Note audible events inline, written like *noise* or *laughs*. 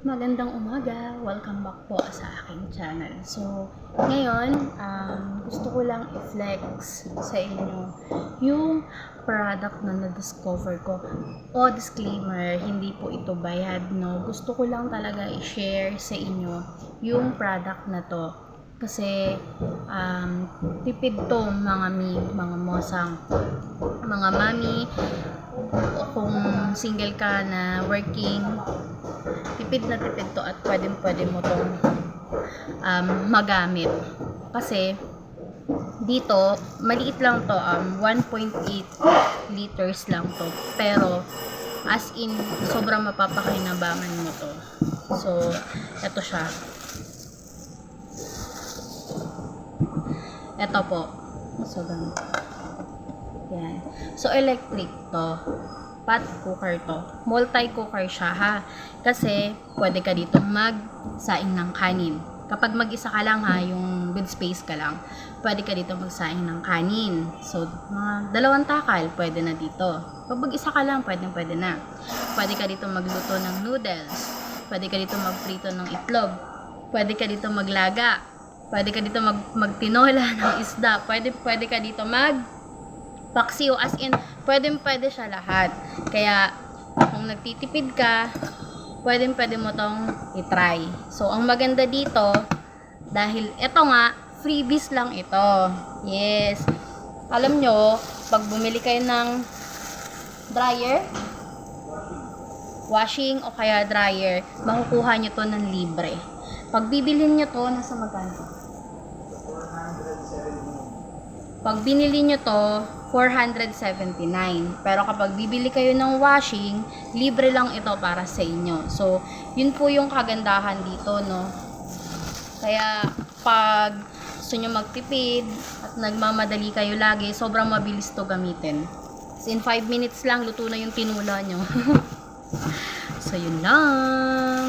Magandang umaga! Welcome back po sa aking channel. So, ngayon, um, gusto ko lang i-flex sa inyo yung product na na-discover ko. O, disclaimer, hindi po ito bayad, no? Gusto ko lang talaga i-share sa inyo yung product na to. Kasi, um, tipid to mga mi, mga mosang, mga mami, o kung single ka na working, tipid na tipid to at pwedeng pwede mo tong um, magamit. Kasi, dito, maliit lang to, um, 1.8 liters lang to. Pero, as in, sobrang mapapakinabangan mo to. So, eto siya. Eto po. So, ganito. Yan. So, electric to. Pot cooker to. Multi-cooker siya, ha? Kasi, pwede ka dito magsaing ng kanin. Kapag mag-isa ka lang, ha, yung with space ka lang, pwede ka dito magsaing ng kanin. So, mga dalawang takal, pwede na dito. Pag mag-isa ka lang, pwede, pwede na. Pwede ka dito magluto ng noodles. Pwede ka dito magprito ng itlog. Pwede ka dito maglaga. Pwede ka dito mag magtinola *laughs* ng isda. Pwede, pwede ka dito mag paksiw. As in, pwede, pwede siya lahat. Kaya, kung nagtitipid ka, pwede, pwede mo tong itry. So, ang maganda dito, dahil ito nga, freebies lang ito. Yes. Alam nyo, pag bumili kayo ng dryer, washing o kaya dryer, makukuha nyo to ng libre. Pag bibilhin nyo to, nasa magkano? Pag binili nyo to, 479. Pero kapag bibili kayo ng washing, libre lang ito para sa inyo. So, yun po yung kagandahan dito, no? Kaya, pag gusto nyo magtipid at nagmamadali kayo lagi, sobrang mabilis to gamitin. In 5 minutes lang, luto na yung tinula nyo. *laughs* so, yun lang.